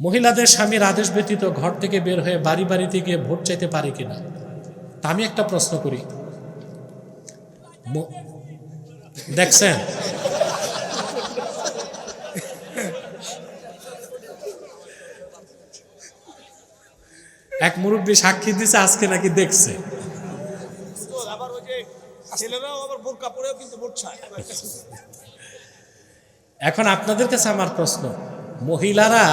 মহিলাদের স্বামীর আদেশ ব্যতীত ঘর থেকে বের হয়ে বাড়ি বাড়িতে গিয়ে ভোট চাইতে পারে কিনা তা আমি একটা প্রশ্ন করি। দেখছেন? এক মুরব্বী সাক্ষী দিছে, আজকে নাকি দেখছে। এখন আপনাদের কাছে আমার প্রশ্ন, মহিলারা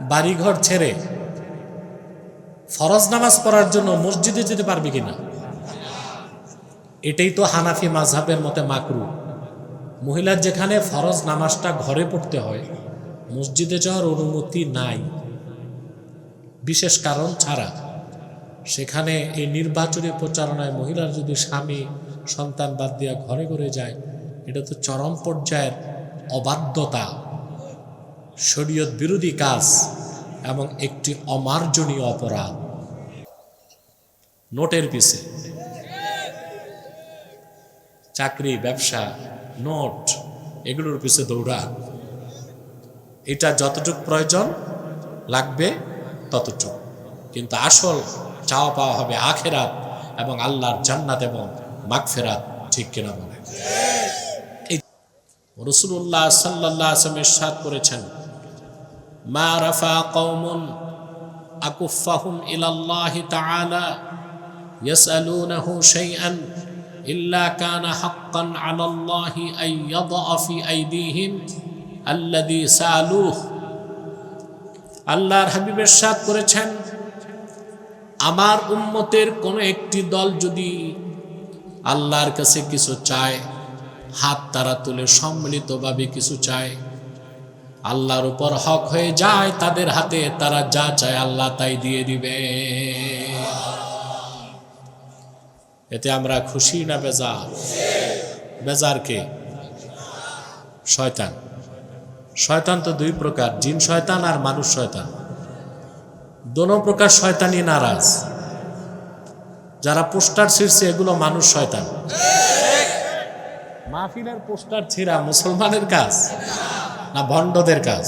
বাড়িঘর ছেড়ে ফরজ নামাজ পড়ার জন্য মসজিদে যেতে পারবে কিনা? এটাই তো হানাফি মাঝহাবের মতে মাকরু। মহিলার যেখানে ফরজ নামাজটা ঘরে পড়তে হয়, মসজিদে যাওয়ার অনুমতি নাই। বিশেষ কারণ ছাড়া সেখানে এই নির্বাচনী প্রচারণায় মহিলার যদি স্বামী, সন্তান বাদ দিয়া ঘরে ঘরে যায়, এটা তো চরম পর্যায়ের অবাধ্যতা। শরীয়ত বিরোধী কাজ এবং একটি অমার্জনীয় অপরাধ। নোটের পিছে। চাকরি, ব্যবসা, নোট, এগুলোর পিছে দৌড়া। এটা যতটুক প্রয়োজন লাগবে ততটুক। কিন্তু আসল চাওয়া পাওয়া হবে আখেরাত এবং আল্লাহর জান্নাত এবং মাগফেরাত, ঠিক কিনা বলে রসুল্লাহ সাল্লাহ আসলামের সাদ করেছেন, মা রাফা কৌমুন আকুফাহুম ইলাল্লাহি তাআলা ইয়াসআলুনাহু শাইআন ইল্লা কানা হাক্কান আলাল্লাহি আন ইয়াদআ ফি আইদিহিম আল্লাযী সালুহ। আল্লাহর হাবিবের সাথ করেছেন, আমার উম্মতের কোনো একটি দল যদি আল্লাহর কাছে কিছু চায় হাত তারা তুলে সম্মিলিতভাবে কিছু চায়। আল্লাহর উপর হক হয়ে যায়, তাদের হাতে তারা যা চায় আল্লাহ তাই দিয়ে দিবে। এতে আমরা খুশি না বেজার? বেজার কে? শয়তান। শয়তান তো দুই প্রকার, জিন শয়তান আর মানুষ শয়তান। দোনো প্রকার শয়তানি নারাজ। যারা পোস্টার ছিঁড়ছে, এগুলো মানুষ শয়তান। মাহফিলের পোস্টার ছিঁড়া মুসলমানের কাজ না ভণ্ডদের কাজ?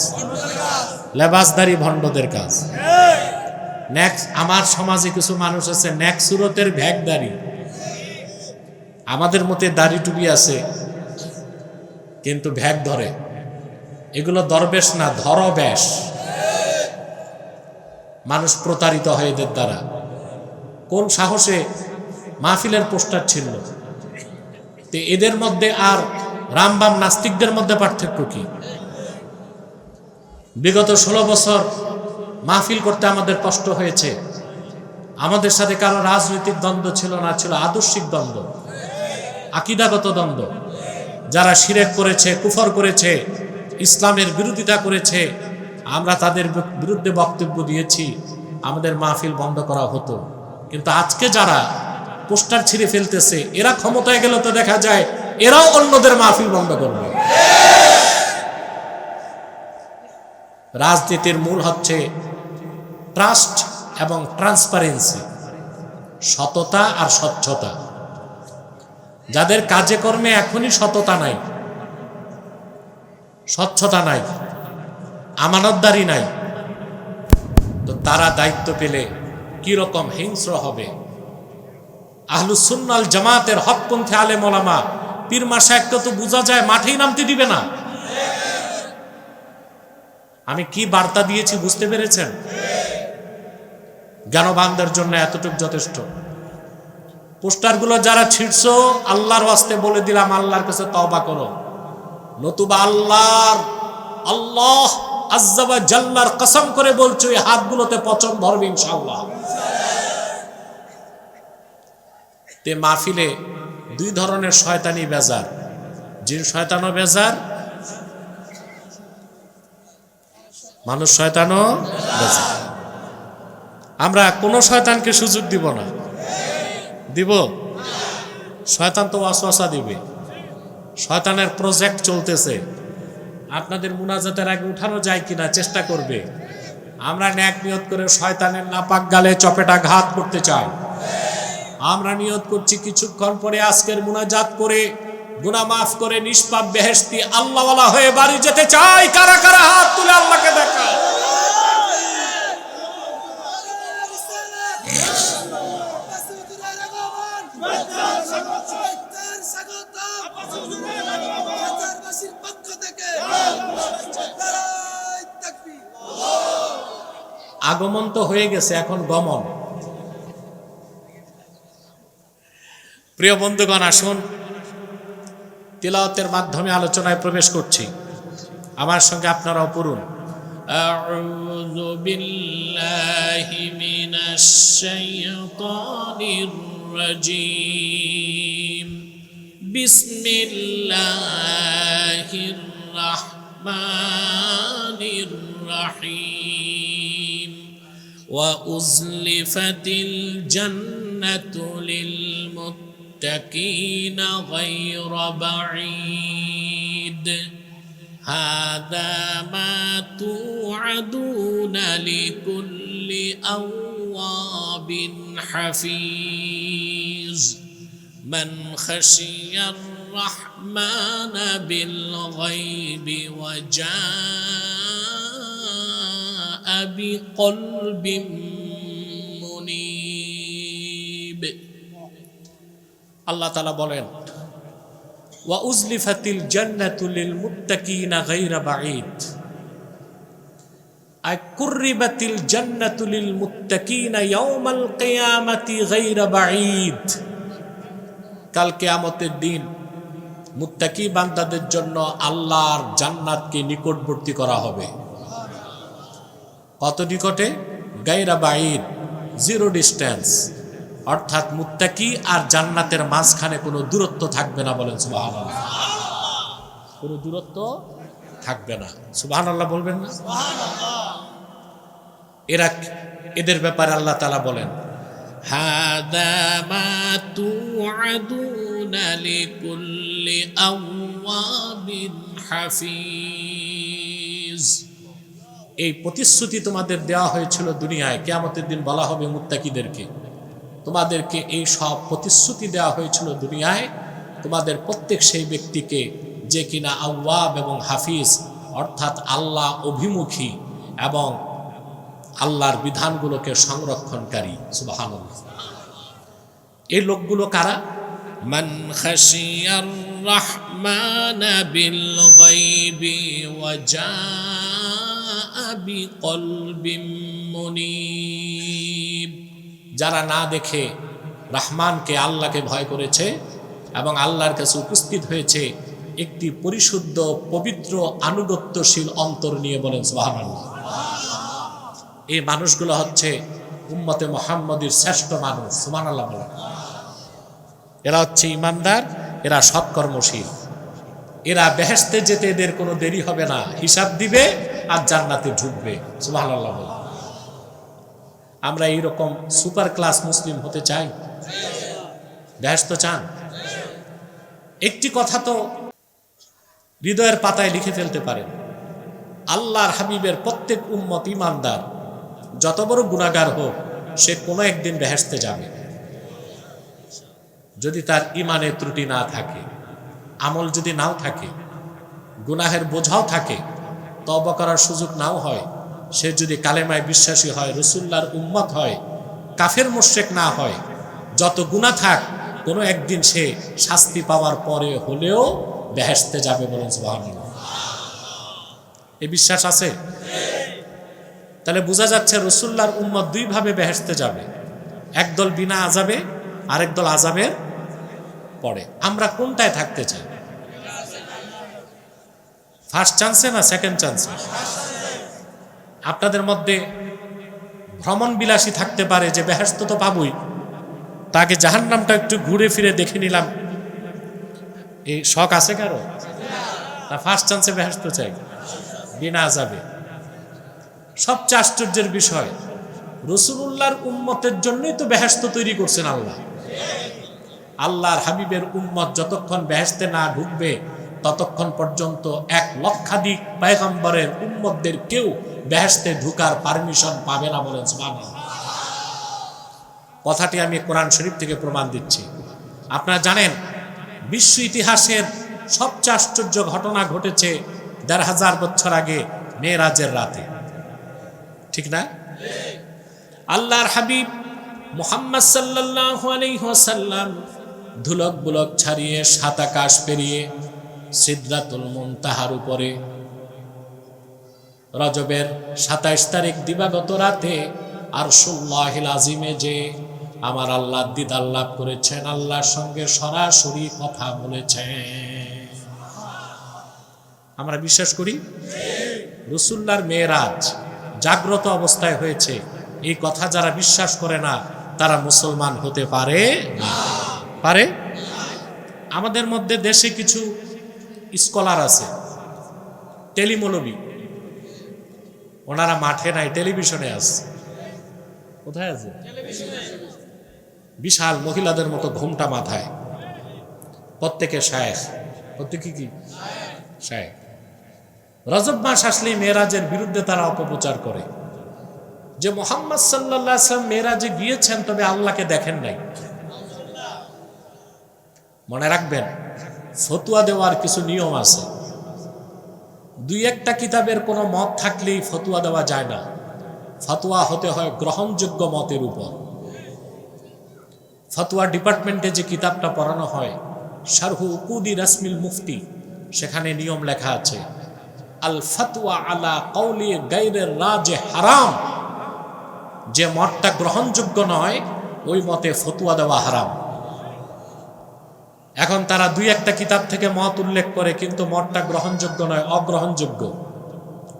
লেবাসদারি ভণ্ডদের কাজ। আমার সমাজে কিছু মানুষ আছে নেক্সুরতের ভ্যাগদারি আমাদের মতে দাড়ি টুপি আছে, কিন্তু ভ্যাগ ধরে। এগুলো দরবেশ না ধর ধরবেশ। মানুষ প্রতারিত হয় এদের দ্বারা। কোন সাহসে মাহফিলের পোস্টার ছিল তো এদের মধ্যে আর রামবাম নাস্তিকদের মধ্যে পার্থক্য কি? বিগত ষোলো বছর মাহফিল করতে আমাদের কষ্ট হয়েছে। আমাদের সাথে কারও রাজনৈতিক দ্বন্দ্ব ছিল না, ছিল আদর্শিক দ্বন্দ্ব, আকিদাগত দ্বন্দ্ব। যারা শিরেক করেছে, কুফর করেছে, ইসলামের বিরোধিতা করেছে, আমরা তাদের বিরুদ্ধে বক্তব্য দিয়েছি, আমাদের মাহফিল বন্ধ করা হতো। কিন্তু আজকে যারা পোস্টার ছিঁড়ে ফেলতেছে। এরা ক্ষমতায় গেলে তো দেখা যায়, এরাও অন্যদের মাহফিল বন্ধ করবে। রাজনীতির মূল হচ্ছে ট্রাস্ট এবং ট্রান্সপারেন্সি, সততা আর স্বচ্ছতা। যাদের কাজে কর্মে এখনই সততা নাই, স্বচ্ছতা নাই, আমানতদারি নাই, তো তারা দায়িত্ব পেলে কি রকম হিংস্র হবে? আহলুসুন্নাল জামাতের হকপন্থী আলে মোলামা। পীর মাসা একটা তো বোঝা যায়, মাঠেই নামতে দিবে না। আমি কি বার্তা দিয়েছি বুঝতে পেরেছেন? জ্ঞানবানদের জন্য এতটুকু যথেষ্ট। পোস্টারগুলো যারা ছিটছো আল্লাহর ওয়াস্তে বলে দিলাম, আল্লাহর কাছে তওবা করো। নতুবা আল্লাহর, আল্লাহ আজ্জাবা জাল্লার কসম করে বলছো, এই হাতগুলোতে পচন ধরবে ইনশাআল্লাহ। তে মাহফিলে দুই ধরনের শয়তানি বেজার। জিন শয়তানও বেজার, মানুষ শয়তানও বেজার। আমরা কোনো শয়তানকে সুযোগ দিব না। দিব? শয়তান তো ওয়াসওয়াসা দিবে। শয়তানের প্রজেক্ট চলতেছে। আপনাদের মুনাজাতের আগে উঠানো যায় কিনা চেষ্টা করবে। আমরা ন্যাক নিয়ত করে শয়তানের নাপাক গালে চপেটা ঘাত করতে চাই। আমরা নিয়ত করছি কিছুক্ষণ পরে আজকের মুনাজাত করে গুণা মাফ করে, নিষ্পাপ বেহেস্তি আল্লাহওয়ালা হয়ে বাড়ি যেতে চাই। কারা কারা হাত তুলে আল্লাহকে দেখা আগমন তো হয়ে গেছে, এখন গমন। প্রিয় বন্ধুগণ আসুন তিলাওয়াতের মাধ্যমে আলোচনায় প্রবেশ করছি আমার সঙ্গে আপনারাও পড়ুন أعوذ بالله من الشيطان الرجيم بسم الله الرحمن الرحيم وأزلفت الجنة للمتقين غير بعيد. هذا ما توعدون لكل أواب حفيظ. من خشي الرحمن بالغيب وجاء بقلب আল্লাহ তালা বলেন, ওয়া উজলিফাতিল জান্নাতুল মুত্তাকিনা গায়রা বাঈদ। আই কুররিবাতিল জান্নাতুল মুত্তাকিনা ইয়াউমাল কিয়ামাতি গায়রা বাঈদ। কাল কিয়ামতের দিন মুত্তাকি বান্দাদের জন্য আল্লাহর জান্নাতকে নিকটবর্তী করা হবে। কত নিকটে? গায়রা বাঈদ, জিরো ডিস্টেন্স। অর্থাৎ মুত্তাকি আর জান্নাতের মাঝখানে কোনো দূরত্ব থাকবে না বলেন সুবাহ কোনো দূরত্ব থাকবে না সুবাহ আল্লাহ বলবেন না এরা এদের ব্যাপারে আল্লাহ তালা বলেন هذا ما توعدون لكل أواب حفيظ এই প্রতিশ্রুতি তোমাদের দেওয়া হয়েছিল দুনিয়ায় কেয়ামতের দিন বলা হবে মুত্তাকিদেরকে তোমাদেরকে এই সব প্রতিশ্রুতি দেওয়া হয়েছিল দুনিয়ায়, তোমাদের প্রত্যেক সেই ব্যক্তিকে যে কিনা আওয়াব এবং হাফিজ, অর্থাৎ আল্লাহ অভিমুখী এবং আল্লাহর বিধানগুলোকে সংরক্ষণকারী। সুবাহান এই লোকগুলো কারা? মান খাশিয়ার রহমান বিল গায়বি ওয়া মুনীব। যারা না দেখে রহমানকে আল্লাহকে ভয় করেছে এবং আল্লাহর কাছে উপস্থিত হয়েছে, একটি পরিশুদ্ধ, পবিত্র, আনুগত্যশীল অন্তর নিয়ে বলেন সুবহানাল্লাহ। এই মানুষগুলো হচ্ছে উম্মতে মোহাম্মদের শ্রেষ্ঠ মানুষ সুমান আল্লাহ বলেন। এরা হচ্ছে ইমানদার, এরা সৎকর্মশীল। এরা বেহেস্তে যেতে এদের কোনো দেরি হবে না, হিসাব দিবে আর জান্নাতে ঢুকবে সুমান আল্লাহ বলেন। আমরা এইরকম সুপার ক্লাস মুসলিম হতে চাই। বেহেস্ত চান? একটি কথা তো হৃদয়ের পাতায় লিখে ফেলতে পারেন। আল্লাহর হাবিবের প্রত্যেক উম্মত ইমানদার যত বড় গুণাগার হোক, সে কোনো একদিন বেহেস্তে যাবে। যদি তার ইমানের ত্রুটি না থাকে, আমল যদি নাও থাকে, গুনাহের বোঝাও থাকে তবা করার সুযোগ নাও হয় সে যদি কালেমায় বিশ্বাসী হয় রসুল্লার উম্মত হয়, কাফের মোশেক না হয়, যত গুণা থাক, কোনো একদিন সে শাস্তি পাওয়ার পরে হলেও বেহেস্তে যাবে বলেন এই বিশ্বাস আছে? তাহলে বোঝা যাচ্ছে রসুল্লার উম্মত দুইভাবে বেহেস্তে যাবে। একদল বিনা আজাবে আরেক দল আজাবের পরে। আমরা কোনটায় থাকতে চাই? ফার্স্ট চান্সে না সেকেন্ড চান্সে? আপনাদের মধ্যে ভ্রমণ বিলাসী থাকতে পারে যে বেহেস্ত তো পাবই। তাকে জাহান নামটা একটু ঘুরে ফিরে দেখে নিলাম। এই শখ আছে কারও? না ফার্স্ট চান্সে বেহেস্ত চাই। বিনা যাবে সবচেয়ে আশ্চর্যের বিষয় রসুল্লাহর উম্মতের জন্যই তো বেহেস্ত তৈরি করছেন আল্লাহ। আল্লাহর হাবিবের উম্মত যতক্ষণ বেহেস্তে না ঢুকবে ততক্ষণ পর্যন্ত এক লক্ষাধিক পায়গম্বরের উম্মতদের কেউ বেহেস্তে ঢুকার পারমিশন পাবে না বলেন কথাটি আমি কোরআন শরীফ থেকে প্রমাণ দিচ্ছি। আপনারা জানেন, বিশ্ব ইতিহাসের সবচেয়ে আশ্চর্য ঘটনা ঘটেছে দেড় হাজার বছর আগে মেয়েরাজের রাতে। ঠিক না? আল্লাহর হাবিব মোহাম্মদ সাল্লাল্লাহু আলাইহি ওয়াসাল্লাম ধুলক বুলক ছাড়িয়ে সাত আকাশ পেরিয়ে সিদ্রাতুল মুনতাহার উপরে। রজবের সাতাইশ তারিখ দিবাগত রাতে আর সুল্লাহিল আজিমে যে আমার আল্লাহ দিদার লাভ করেছেন, আল্লাহর সঙ্গে সরাসরি কথা বলেছেন। আমরা বিশ্বাস করি রসুল্লার মেয়েরাজ জাগ্রত অবস্থায় হয়েছে। এই কথা যারা বিশ্বাস করে না, তারা মুসলমান হতে পারে পারে? আমাদের মধ্যে দেশে কিছু স্কলার আছে, টেলিমৌলবী। ওনারা মাঠে নাই, টেলিভিশনে আছে। কোথায় আছে? বিশাল মহিলাদের মতো ঘুমটা মাথায়। প্রত্যেকে শায়েখ। প্রত্যেকে কি? শায়েখ। রজব মাস আসলেই মেয়েরাজের বিরুদ্ধে তারা অপপ্রচার করে। যে মোহাম্মদ সাল্লাহ মেয়েরাজে গিয়েছেন, তবে আল্লাহকে দেখেন নাই। মনে রাখবেন ফতুয়া দেওয়ার কিছু নিয়ম আছে। দুই একটা কিতাবের কোনো মত থাকলেই ফতুয়া দেওয়া যায় না। ফতুয়া হতে হয় গ্রহণযোগ্য মতের উপর। ফতুয়া ডিপার্টমেন্টে যে কিতাবটা পড়ানো হয়, শারহু উকুদি রাসমিল মুফতি, সেখানে নিয়ম লেখা আছে, আল ফতুয়া আলা কৌলি গাইরের রাজে হারাম। যে মতটা গ্রহণযোগ্য নয়, ওই মতে ফতুয়া দেওয়া হারাম। এখন তারা দুই একটা কিতাব থেকে মত উল্লেখ করে কিন্তু মতটা গ্রহণযোগ্য নয় অগ্রহণযোগ্য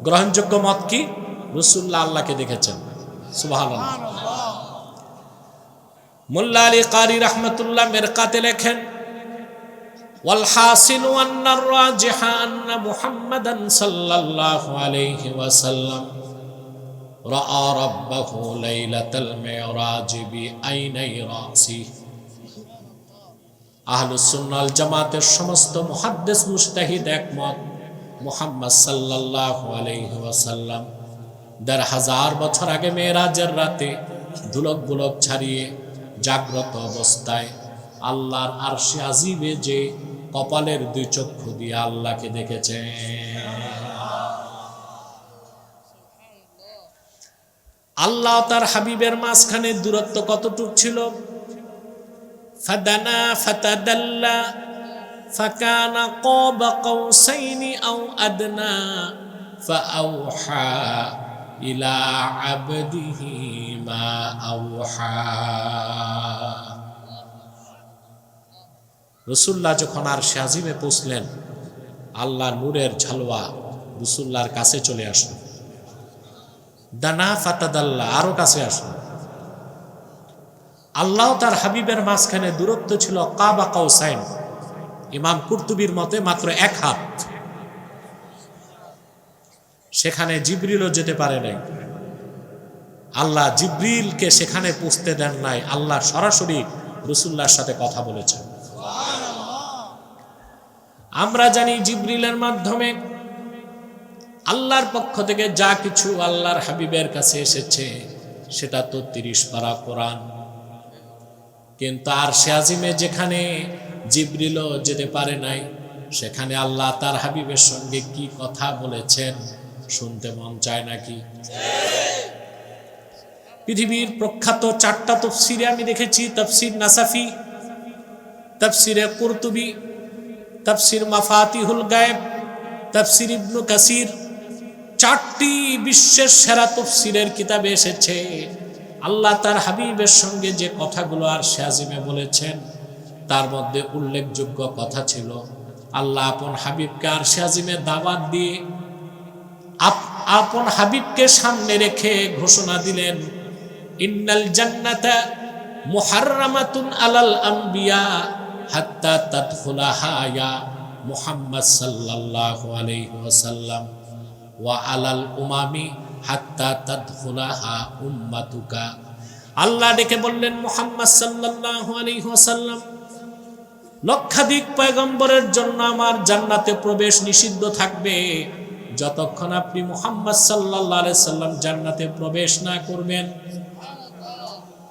গ্রহণযোগ্য মত কি রসুল্লাহ আল্লাহকে দেখেছেন সুবাহ মোল্লা আলী কারি রহমতুল্লাহ মেরকাতে লেখেন والحاصل أن الراجح أن محمدا صلى الله عليه وسلم رأى ربه ليلة المعراج بعيني رأسه আহলুসুন্নাল জামাতের সমস্ত মুহাদ্দিস মুস্তাহিদ একমত। মুহাম্মদ আলাইহি ওয়াসাল্লাম দেড় হাজার বছর আগে মেয়েরাজের রাতে দুলক বুলক ছাড়িয়ে জাগ্রত অবস্থায় আল্লাহর আরশে আজিবে যে কপালের দুই চক্ষু দিয়ে আল্লাহকে দেখেছে। আল্লাহ তার হাবিবের মাঝখানে দূরত্ব কতটুক ছিল? فدنا فتدلى فكان قاب قوسين أو أدنى فأوحى إلى عبده ما أوحى রসুল্লাহ যখন আর শাজিমে পৌঁছলেন আল্লাহ নূরের ঝালওয়া রসুল্লাহর কাছে চলে আসলো দানা ফাতাদাল্লাহ আরো কাছে আসলো আল্লাহ তার হাবিবের মাঝখানে দূরত্ব ছিল কাবা কাউসাইন। ইমাম কুর্তুবির মতে মাত্র এক হাত। সেখানে জিব্রিলও যেতে পারে নাই। আল্লাহ জিব্রিলকে সেখানে পুষতে দেন নাই। আল্লাহ সরাসরি রসুল্লাহর সাথে কথা বলেছেন। আমরা জানি জিব্রিলের মাধ্যমে আল্লাহর পক্ষ থেকে যা কিছু আল্লাহর হাবিবের কাছে এসেছে, সেটা তো তিরিশ পারা কোরআন। কিন্তু আর আজিমে যেখানে জিব্রিলও যেতে পারে নাই, সেখানে আল্লাহ তার হাবিবের সঙ্গে কি কথা বলেছেন শুনতে মন চায় নাকি? পৃথিবীর প্রখ্যাত চারটা তফসিরে আমি দেখেছি, তফসির নাসাফি, তফসিরে কুরতুবি, তফসির মাফাতিহুল গায়েব, তফসির ইবনু কাসির, চারটি বিশ্বের সেরা তফসিরের কিতাবে এসেছে। আল্লাহ তার হাবিবের সঙ্গে যে কথাগুলো আর শাজিমে বলেছেন, তার মধ্যে উল্লেখযোগ্য কথা ছিল, আল্লাহ আপন হাবিবকে আর শাজিমে দাওয়াত দিয়ে আপ- আপন হাবিবকে সামনে রেখে ঘোষণা দিলেন, ইন্নাল জান্নাতা মুহাররামাতুন আলাল আম্বিয়া হাত্তা তাদখুলাহা ইয়া মুহাম্মদ সাল্লাল্লাহু আলাইহি ওয়াসাল্লাম, ওয়া আলাল উমামি আল্লাহ ডেকে বললেন, মুহাম্মদ লক্ষাধিক পয়গম্বরের জন্য আমার জান্নাতে প্রবেশ নিষিদ্ধ থাকবে। যতক্ষণ আপনি মুহাম্মদ আলাইহি সাল্লাম জান্নাতে প্রবেশ না করবেন,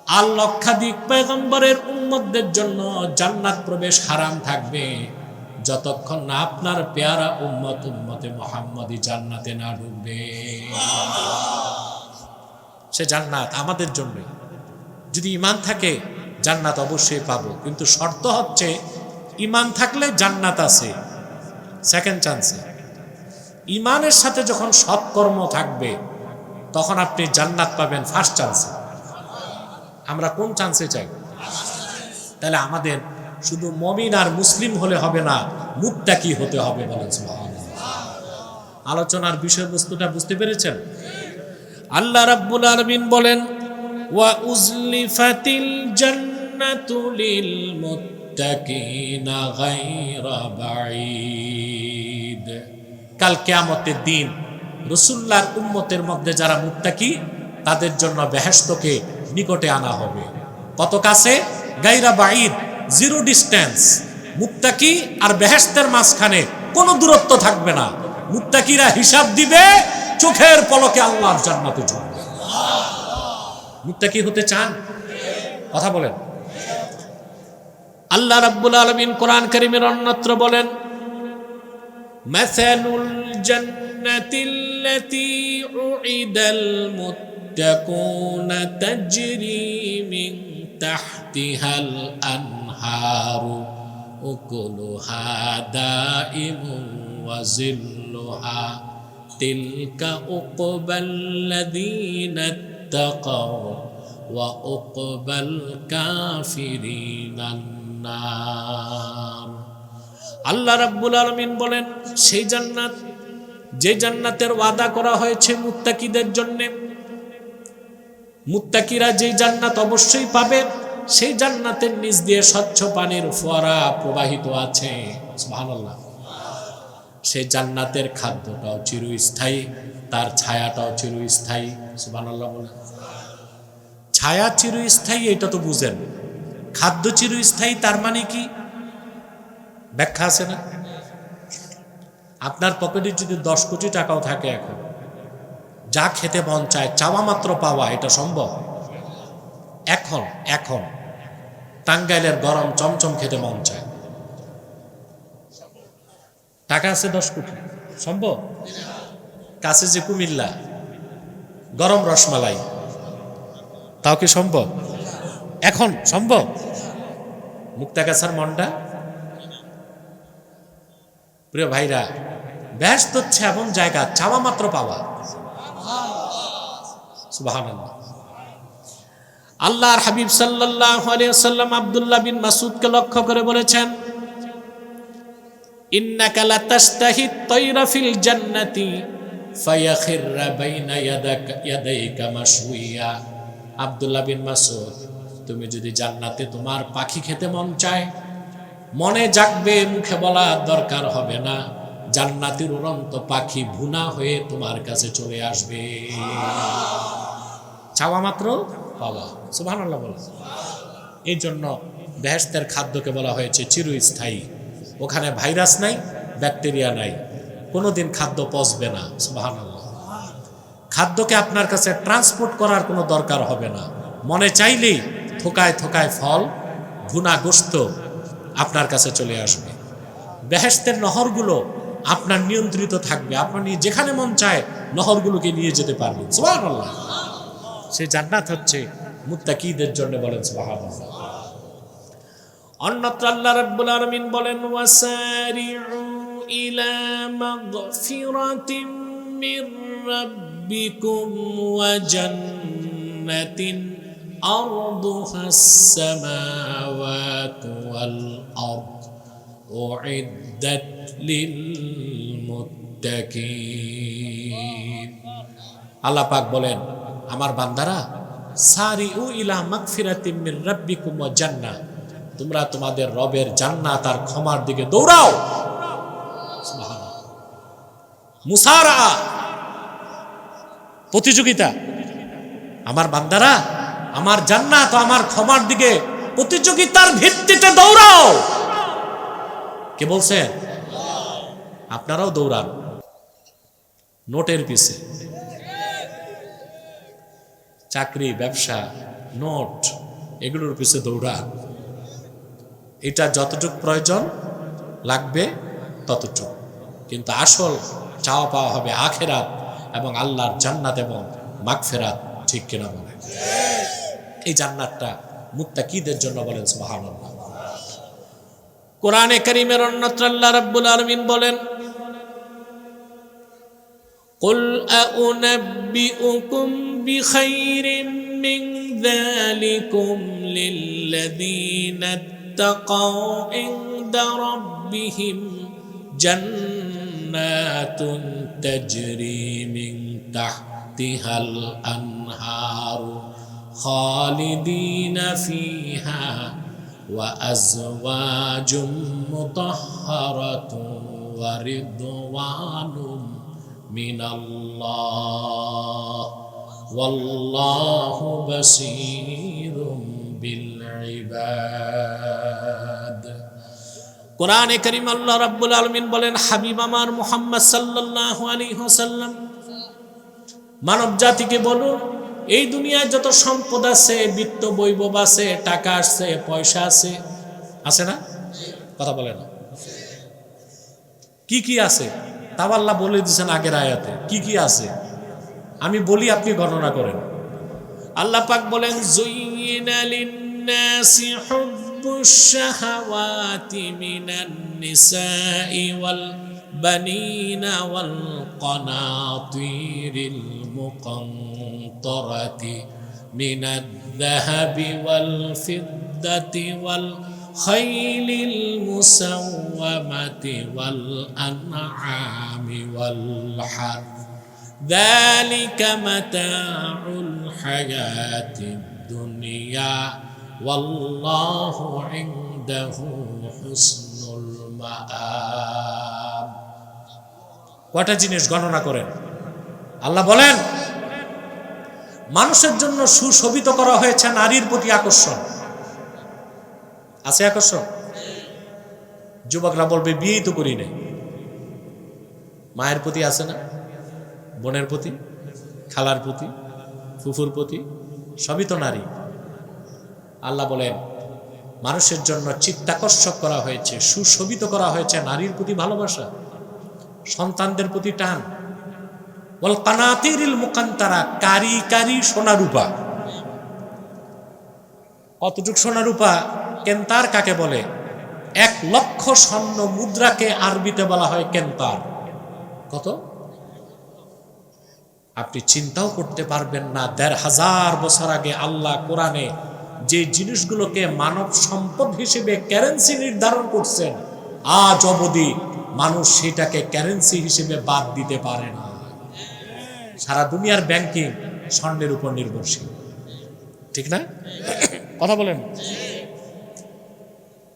আর লক্ষাধিক পয়গম্বরের উম্মতদের জন্য জান্নাত প্রবেশ হারাম থাকবে। যতক্ষণ না আপনার পেয়ারা উম্মত উম্মতে মোহাম্মদী জান্নাতে না ঢুকবে। সে জান্নাত আমাদের জন্য যদি ইমান থাকে, জান্নাত অবশ্যই পাবো। কিন্তু শর্ত হচ্ছে ইমান থাকলে জান্নাত আছে। সেকেন্ড চান্সে ইমানের সাথে যখন সৎকর্ম থাকবে, তখন আপনি জান্নাত পাবেন ফার্স্ট চান্সে আমরা কোন চান্সে চাই? তাহলে আমাদের শুধু মমিন আর মুসলিম হলে হবে না মুখটা কি হতে হবে বলেন আলোচনার বিষয়বস্তুটা বুঝতে পেরেছেন? আল্লাহ রাব্বুল আলামিন বলেন, ওয়া উজলিফাতিল জান্নাতু লিল মুত্তাকিনা গায়রা বাঈদ। কাল কিয়ামতের দিন রাসূলুল্লাহর উম্মতের মধ্যে যারা মুত্তাকি, তাদের জন্য বেহেশতকে নিকটে আনা হবে। কত কাছে গায়রা বাঈদ। Zero distance. মুক্তাকি আর বেহেস্তের মাঝখানে কোনো দূরত্ব থাকবে না। মুক্তাকিরা হিসাব দিবে চোখের পলকে আল্লাহর জান্নাতে ঢুকবে মুক্তাকি হতে চান? কথা বলেন। আল্লাহ রাব্বুল আলামিন কোরআন কারীমের অন্যত্র বলেন, মাসালুল জান্নাতিল্লাতী উইদাল মুত্তাকুনা তাজরি মিন তাহতিহাল আনহারু উকুলুহা দাইমুন ওয়া জিল্লুহা তিলকা উকবাল্লাযীনা ইত্তাকাও ওয়া উকবাল কাফিরিনান নার আল্লাহ রাব্বুল আলামিন বলেন, সেই জান্নাত, যে জান্নাতের ওয়াদা করা হয়েছে মুত্তাকিদের জন্যে, মুত্তাকিরা যেই জান্নাত অবশ্যই পাবে সেই জান্নাতের নিচ দিয়ে স্বচ্ছ পানির ফোয়ারা প্রবাহিত আছে। সুবহানাল্লাহ। সেই জান্নাতের খাদ্যটাও চিরস্থায়ী, তার ছায়াটাও চিরস্থায়ী। সুবহানাল্লাহ বলে ছায়া চিরস্থায়ী, এটা তো বুঝেন। খাদ্য চিরস্থায়ী, তার মানে কি? ব্যাখ্যা আছে না? আপনার পকেটে যদি দশ কোটি টাকাও থাকে এখন, যা খেতে মন চায়, চাওয়া মাত্র পাওয়া, এটা সম্ভব? এখন এখন। টাঙ্গাইলের গরম চমচম খেতে মন চায়। টাকা আছে দশ কোটি। সম্ভব? কাছে যে কুমিল্লা, গরম রসমালাই, তাও কি সম্ভব? এখন সম্ভব? মুক্তা মুক্তাগাছার মনটা প্রিয় ভাইরা, ব্যস্ত হচ্ছে এমন জায়গা, চাওয়া মাত্র পাওয়া। সুবহানাল্লাহ। আল্লাহর হাবিব সাল্লাল্লাহু আলাইহি ওয়াসাল্লাম আব্দুল্লাহ বিন মাসউদকে লক্ষ্য করে বলেছেন আব্দুল্লাহ বিন মাসউদ, তুমি যদি জান্নাতে তোমার পাখি খেতে মন চায়, মনে জাগবে, মুখে বলার দরকার হবে না। জান্নাতের উড়ন্ত পাখি ভুনা হয়ে তোমার কাছে চলে আসবে। চাওয়া মাত্র? পাওয়া। সুবহানাল্লাহ বলে এই জন্য বেহেস্তের খাদ্যকে বলা হয়েছে চিরস্থায়ী। ওখানে ভাইরাস নাই, ব্যাকটেরিয়া নাই। কোনোদিন খাদ্য পচবে না, সুবহানাল্লাহ। খাদ্যকে আপনার কাছে ট্রান্সপোর্ট করার কোনো দরকার হবে না। মনে চাইলেই থোকায় থোকায় ফল, ভুনা গোস্ত আপনার কাছে চলে আসবে। বেহেস্তের নহরগুলো আপনার নিয়ন্ত্রিত থাকবে। আপনি যেখানে মন চায় নহরগুলোকে নিয়ে যেতে পারবেন, সুবহানাল্লাহ। সে জান্নাত হচ্ছে মুত্তাকিদের জন্য বলেন সুবহানাল্লাহ। অন্যত্র আল্লাহ রাব্বুল আলামিন বলেন, ওয়াসারিউ ইলা মাগফিরাতিম মির রাব্বিকুম ওয়া জান্নাতিন আরদুহা আস-সামাওয়াতু ওয়াল আরদ। উইদ্দাত লিল মুত্তাকিন। আল্লাহ পাক বলেন আমার বান্দারা সারি উ ইলা মাগফিরাতিম মির রাব্বিকুম ওয়া জান্নাহ। তোমরা তোমাদের রবের জান্নাত আর ক্ষমার দিকে দৌড়াও। মুসারা, প্রতিযোগিতা। আমার বান্দারা, আমার জান্নাত আমার ক্ষমার দিকে প্রতিযোগিতার ভিত্তিতে দৌড়াও। কে বলছেন? আপনারাও দৌড়ান। নোটের পিছে। চাকরি, ব্যবসা, নোট, এগুলোর পিছে দৌড়ান এটা যতটুক প্রয়োজন লাগবে ততটুক। কিন্তু আসল চাওয়া পাওয়া হবে আখেরাত এবং আল্লাহর জান্নাত এবং মাগফেরাত, ঠিক কিনা বলে এই জান্নাতটা মুত্তাকিদের জন্য বলেন, সুবহানাল্লাহ। কোরআনে কারীমের অন্যত্র আল্লাহ রাব্বুল আলামিন বলেন قل أأنبئكم بخير من ذلكم للذين اتقوا عند ربهم جنات تجري من تحتها الأنهار خالدين فيها وأزواج مطهرة ورضوان من الله والله بصير بالعباد কোরআনে করিম আল্লাহ রাব্বুল আলমিন বলেন হাবিব আমার মুহাম্মদ সাল্লাল্লাহু আলাইহি ওয়াসাল্লাম মানব জাতিকে বলুন এই দুনিয়ায় যত সম্পদ আছে বিত্ত বৈভব আছে টাকা আছে পয়সা আছে আছে না কথা বলে না কি কি আছে তাও বলে দিয়েছেন আগের আয়াতে। কি কি আছে? আমি বলি, আপনি গণনা করেন। আল্লাহ পাক বলেন শাহাওয়াতি মিনান নিসাই ওয়াল বানিনা ওয়াল قناطيرil মুকান্তরাতি মিনাদ যাহাবি ওয়াল ফিদ্দাতি ওয়াল خيل المسومة والأنعام والحرث ذلك متاع الحياة الدنيا والله عنده حسن المآب কয়টা জিনিস গণনা করেন আল্লাহ বলেন মানুষের জন্য সুশোভিত করা হয়েছে নারীর প্রতি আকর্ষণ আছে আকর্ষণ? যুবকরা বলবে, বিয়েই তো করি নাই। মায়ের প্রতি আছে না? বোনের প্রতি? খালার প্রতি? ফুফুর প্রতি? সবই তো নারী। আল্লাহ বলেন, মানুষের জন্য চিত্তাকর্ষক করা হয়েছে, সুশোভিত করা হয়েছে নারীর প্রতি ভালোবাসা, সন্তানদের প্রতি টান। বল কানাতিরিল মুকান্তারা, কারি কারি সোনারূপা। কতটুক সোনারূপা? কেন্তার কাকে বলে? এক লক্ষ স্বর্ণ মুদ্রাকে আরবিতে বলা হয় কেন্তার। কত? আপনি চিন্তাও করতে পারবেন না, দেড় হাজার বছর আগে আল্লাহ কোরআনে যে জিনিসগুলোকে মানব সম্পদ হিসেবে কারেন্সি নির্ধারণ করছেন, আজ অবধি মানুষ সেটাকে কারেন্সি হিসেবে বাদ দিতে পারে না। সারা দুনিয়ার ব্যাংকিং স্বর্ণের উপর নির্ভরশীল। ঠিক না? কথা বলেন।